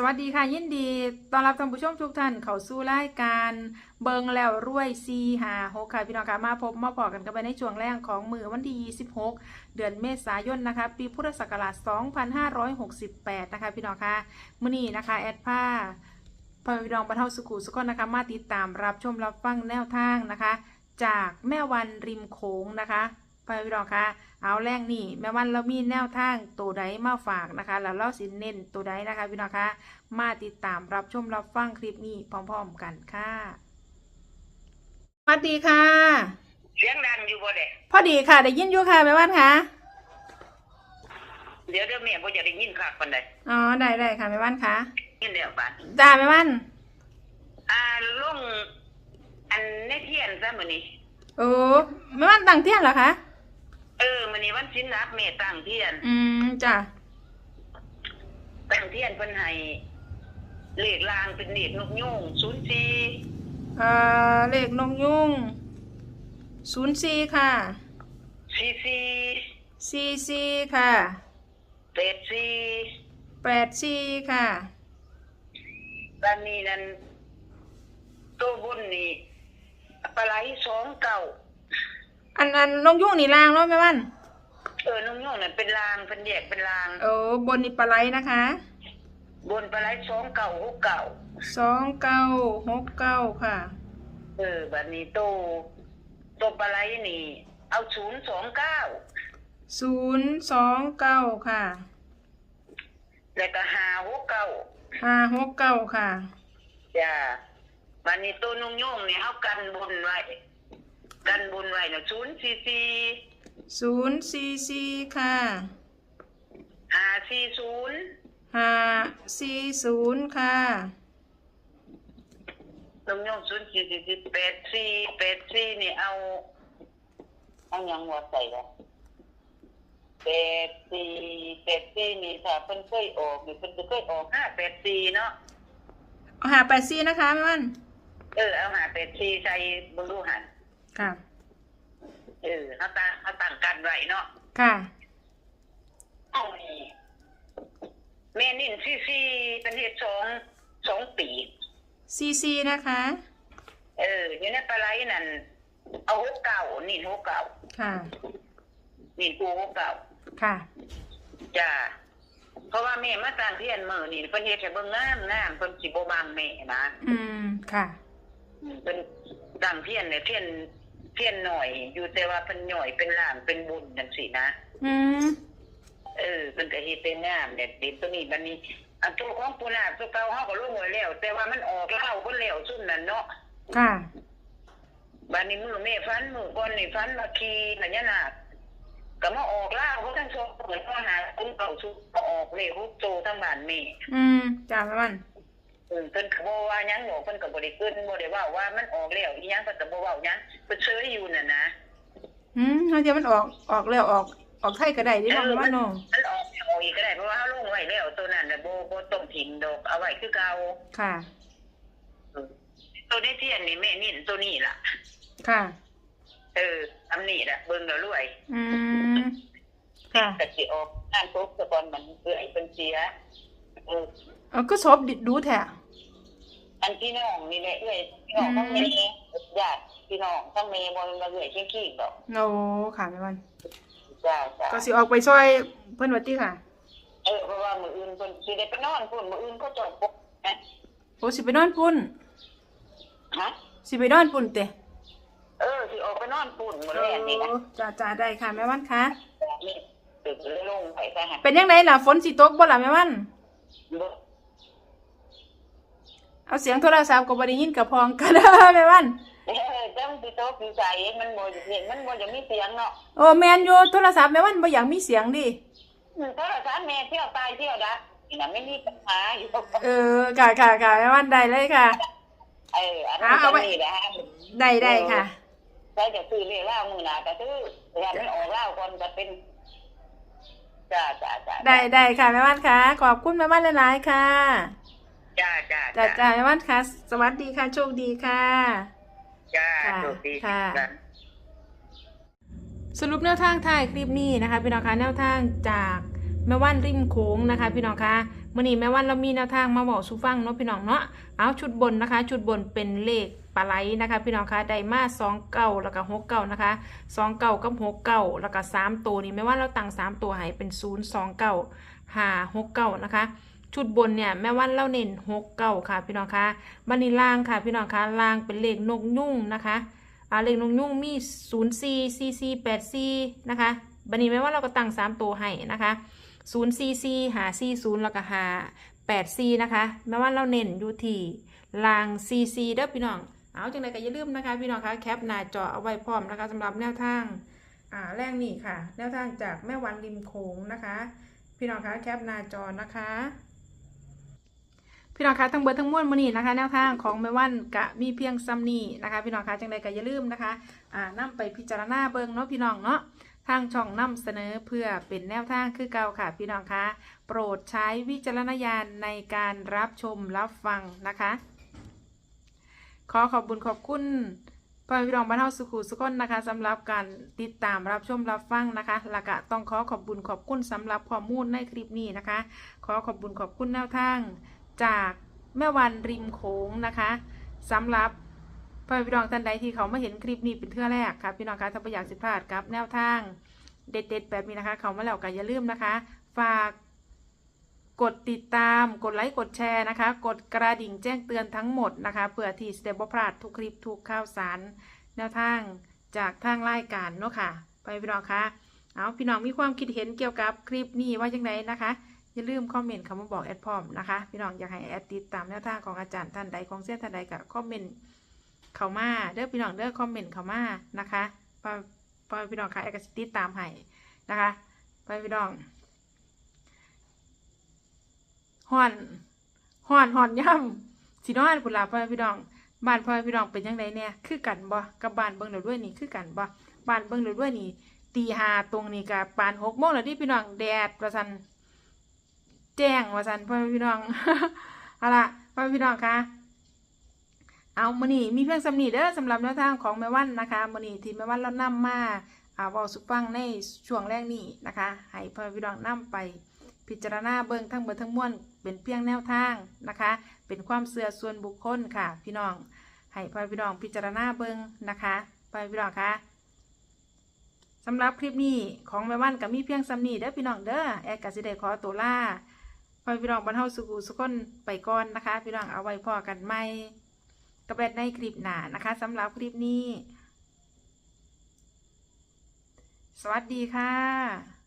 สวัสดีค่ะยินดีต้อนรับท่านผู้ชมทุกท่านเข้าสู่รายการเบิงแล้วรวยซีหาหกค่ะพี่น้องค่ะมาพบมาพอกันกันไปในช่วงแรกของมือวันที่26 เดือนเมษายนนะคะ ปีพุทธศักราช 2568 นะคะ พี่น้องค่ะมื้อนี้นะคะ แอดผ้าพอพี่น้องบรรเทาสุขุสุขคนนะคะ มาติดตามรับชมรับฟังแนวทางนะคะ จากแม่วันริมโขงนะคะ ไปพี่น้องค่ะเอาแรกนี่แม่วันเรามีแนวทางตัวใดมาฝากนะคะ แล้วเราสิเน้นตัวใดนะคะพี่น้องคะมาติดตามรับชมรับฟังคลิปนี้พร้อมๆกันค่ะสวัสดีค่ะ เสียงดังอยู่บ่เด้พอดีค่ะ ได้ยินอยู่ค่ะแม่วันค่ะเดี๋ยวเดี๋ยวแม่บ่จะได้ยินคักปานใดอ๋อได้ได้ค่ะแม่วันค่ะยินแล้วปานจ้าแม่วันอ่าลงอันในเทียนซะมื้อนี้โอ้แม่วันตั้งเที่ยงเหรอคะ เออมื้อนี้วันสินนับแม่ตั้งเทียน อืมจ้าตั้งเทียนเพิ่นให้เลขลางเป็นเลขนกยูง04เอ่อเลขนงยุงศูนย์สี่ค่ะ44สี่สี่ค่ะ84แปดสี่ค่ะด้านนี้นั่นตัวบนนี่ปลาไหลสองเก่า อันอันนงยุงนี่ลางแล้วแม่วันเออนกยูงนั่นเป็นลางเป็นแยกเป็นลางโอ้บนนี่ปลาไหลนะคะ บนปลาไหลสองเก่าหกเก่าสองเก้าหกเก้าค่ะ เออบัดนี้โตโตปลาไหลนี่ เอาศูนย์สองเก้าศูนย์สองเก้าค่ะ แล้วก็หาหกเก้าห้าหกเก้าค่ะ จ้าบัดนี้โตนุ่งโยงเนี่ยเอากันบนไว้ กันบนไว้นะศูนย์สี่สี่ศูนย์สี่สี่ค่ะหาสี่ศูนย์ห้าสี่ศูนย์ค่ะนุ่งโยงศูนย์สี่สี่แปดสี่แปดสี่นี่เอาเอาหยังว่าใส่ละแปดสี่แปดสี่นี่ถ้าเพิ่นเคยออกนี่เพิ่นจะเคยออกห้าแปดสี่เนาะเอาหาแปดสี่นะคะแม่วัน เออเอาหาเป็ดชีใส่บนรูหัน ค่ะ เออเขาตั้งเขาตั้งกันไว้เนาะค่ะเอานี่แม่นิ่นซี่ซี่เป็นเฮ็ดสองสองปีสี่สี่นะคะ เอออยู่ในปลาไหลนั่นเอาหกเก่านี่หกเก่าค่ะนี่กูหกเก่าค่ะจ้าเพราะว่าแม่มาตั้งเทียนมือนี่เพิ่นเฮ็ดให้เบิ่งงามงามเพิ่นสิบ่บังแม่นะอืมค่ะเพิ่นตั้งเทียนเนี่ยเทียน เทียนหน่อย อยู่แต่ว่าเพิ่นหน่อยเป็นล่างเป็นบุญจังซี่นะอืมเออเป็นแต่เฮ็ดเป็นงามเด็ดเด็ดตัวนี้บัดนี้อันตัวของปูนาคตัวเก่าเฮาก็ลงไว้แล้ว แต่ว่ามันออกแล้วเพิ่นแล้วซุ่มนั่นเนาะค่ะบัดนี้มื้อแม่ฟันมื้อก่อนนี่ฟันมาขี่พญานาคก็มาออกแล้วเขาทั้งสองเหมือนว่าหาคุณเก่าสุก็ออกเลยฮุกโตทั้งบ้านแม่อืมจ้าแม่วัน เออเพิ่นก็บ่ว่าหยังหรอกเพิ่นก็บ่ได้ขึ้นบ่ได้ว่าว่ามันออกแล้วอีหยังเพิ่นก็บ่เว้าหยังเพิ่นเฉยอยู่น่ะนะอืมเขาจะมันออกออกแล้วออกออกไทยก็ได้เดิเนาะแม่วันเนาะมันออกออกอีกก็ได้เพราะว่าเฮาลงไว้แล้วตัวนั้นน่ะบ่บ่ต้องทิ้งดอกเอาไว้คือเก่าค่ะ ตัวนี้เทียนนี่แม่นี่ตัวนี้ล่ะ ค่ะ เอออำนี่ล่ะเบิ่งแล้วรวยอืมค่ะแต่สิออกงานพบตะกอนมันเอื้อยเป็นเสีย เออเอาก็ซบดิดูแท้อันพี่น้องนี่แหละเอื้อยพี่น้องทั้งเมย์ญาติพี่น้องทั้งเมย์บ่แม่นมาเอื้อยเคียงขี้ดอกโอ้ค่ะแม่วันจ้าจ้าก็สิออกไปซอยเพิ่นว่าติค่ะ เออเพราะว่ามื้ออื่นเพิ่นสิได้ไปนอนพุ่นมื้ออื่นเขาจอดปุ๊บนะโอ้สิไปนอนพุ่นฮะสิไปนอนพุ่นเตะเออสิออกไปนอนพุ่นมื้อโอ้แรกนี่นะจ้าจ้าได้ค่ะแม่วันคะนี่ตึกเลยลงไปซะหั่นเป็นยังไงล่ะฝนสิตกบ่ล่ะแม่วันบ่ เอาเสียงโทรศัพท์ก็บ่ได้ยินกับพองกันเด้อแม่วันเออจังสิโตกอยู่ใจมันบ่เห็นมันบ่จะมีเสียงเนาะโอ้แม่นอยู่โทรศัพท์แม่วันบ่อยากมีเสียงดิอืมโทรศัพท์แม่เที่ยวตายเที่ยวดักนี่นะไม่มีปัญหาอยู่เออค่ะค่ะค่ะแม่วันได้เลยค่ะ เอออันนั้นเอาไว้ก็นี่แหละฮะได้ได้ค่ะใช้จะซื้อเรียกเล่ามือหนาก็ซื้ออย่าไม่ออกเล่าก่อนจะเป็น จ้าจ้าจ้าได้ได้ค่ะแม่วันค่ะขอบคุณแม่วันหลายๆค่ะจ้าจ้าจ้าจ้าแม่วันค่ะสวัสดีค่ะโชคดีค่ะจ้าค่ะโชคดีค่ะจ้าสรุปแนวทางท้ายคลิปนี้นะคะพี่น้องคะแนวทางจากแม่ว่านริมโขงนะคะ พี่น้องคะมื่อนี้แม่วันเรามีแนวทางมาบอกสู่ฟังเนาะพี่น้องเนาะเอาชุดบนนะคะ ชุดบนเป็นเลข ปลาไหลนะคะ พี่น้องคะไดมาสองเก้าแล้วก็หกเก้านะคะสองเก้ากับหกเก้าแล้วก็สามตัวนี่แม่ว่าเราตั้งสามตัวให้เป็นศูนย์สองเก้าห้าหกเก้านะคะ ชุดบนเนี่ยแม่วันเล่าเน้นหกเก้าค่ะ พี่น้องคะบันนี้ล่างค่ะ พี่น้องคะล่างเป็นเลขนกยุ่งนะคะอ่าเลขนกยุ่งมีศูนย์สี่สี่สี่แปดสี่นะคะบันนี้แม่ว่าเราก็ตั้งสามตัวให้นะคะศูนย์สี่สี่หาสี่ศูนย์แล้วก็หาแปดสี่นะคะ แม้ว่าเราเน้นอยู่ที่ล่างสี่สี่เด้อพี่น้อง เอาจังไดก็อย่าลืมนะคะ พี่น้องคะแคปหน้าจอเอาไว้พร้อมนะคะสำหรับแนวทางอ่าแรกนี่ค่ะ แนวทางจากแม่วันริมโขงนะคะ พี่น้องคะแคปหน้าจอนะคะพี่น้องคะทั้งเบิดทั้งมวลมื้อนี้นะคะ แนวทางของแม่วันกะมีเพียงซ้ำนี้นะคะ พี่น้องคะจังใดก็อย่าลืมนะคะอ่านํไปพิจารณาเบิ่งเนาะพี่น้องเนาะทางช่องนำเสนอเพื่อเป็นแนวทางคือเก่าค่ะ พี่น้องคะโปรดใช้วิจารณญาณในการรับชมรับฟังนะคะ ขอขอบคุณขอบคุณพ่อแม่พี่น้องบ้านเฮาสุขุสุขคนนะคะสำหรับการติดตามรับชมรับฟังนะคะและก็ต้องขอขอบคุณขอบคุณสำหรับข้อมูลในคลิปนี้นะคะ ขอขอบคุณขอบคุณแนวทาง จากแม่วันริมโขงนะคะสำหรับพ่อแม่พี่น้องท่านใดที่เขามาเห็นคลิปนี้เป็นเทื่อแรกค่ะพี่น้องคะถ้าไม่อยากสิพลาดกับแนวทาง เด็ดๆแบบนี้นะคะ เขามาแล้วก็อย่าลืมนะคะ ฝาก กดติดตาม กดไลค์ กดแชร์นะคะ กดกระดิ่งแจ้งเตือนทั้งหมดนะคะ เพื่อที่จะได้บ่พลาดทุกคลิปทุกข่าวสารแนวทางจากทางรายการเนาะค่ะ ไปพี่น้องคะเอาพี่น้องมีความคิดเห็นเกี่ยวกับคลิปนี้ว่าจังไงนะคะ อย่าลืมคอมเมนต์คำว่าบอกแอดพอมนะคะ พี่น้องอยากให้แอดติดตามแนวทางของอาจารย์ท่านใดของเส้นท่านใดก็คอมเมนต์เข้ามาเด้อพี่น้องเด้อคอมเมนต์เข้ามานะคะพอพอพี่น้องค่ะแอดก็ติดตามให้นะคะ ไปพี่น้อง ห่อนห่อนห่อนย่ำสีนอนพุ่นลาบพ่อพี่น้องบ้านพ่อพี่น้องเป็นยังไงเนี่ยคือกันบ่กับบ้านเบิ่งเดี๋ยวด้วยนี่คือกันบ่บ้านเบิ่งเดี๋ยวด้วยนี่ตีหาตรงนี้กับปานหกโมงแล้วที่พี่น้องแดดประสันแจ้งว่าสันพ่อพี่น้องเอาล่ะพ่อพี่น้องคะเอามือนี่มีเพียงสำนีเด้อสำหรับแนวทางของแม่วันนะคะมือนี่ที่แม่วันเรานำมาอ่าวอสุฟังในช่วงแรกนี้นะคะ ให้พ่อพี่น้องนำไป พิจารณาเบิ่งทั้งเบิดทั้งมวลเป็นเพียงแนวทางนะคะ เป็นความเสื่อส่วนบุคคลค่ะ พี่น้อง ให้พ่อพี่น้องพิจารณาเบิ่งนะคะพ่อพี่น้องคะสำหรับคลิปนี้ของแม่วันกับมีเพียงสำนีเด้อพี่น้องเด้อแอดกสิได้ขอตัวล่าพ่อพี่น้องบรรเทาสุขุสุขคนไปก่อนนะคะ พี่น้องเอาไว้พอกันไหมกระแบดในคลิปหน้านะคะสำหรับคลิปนี้ สวัสดีค่ะ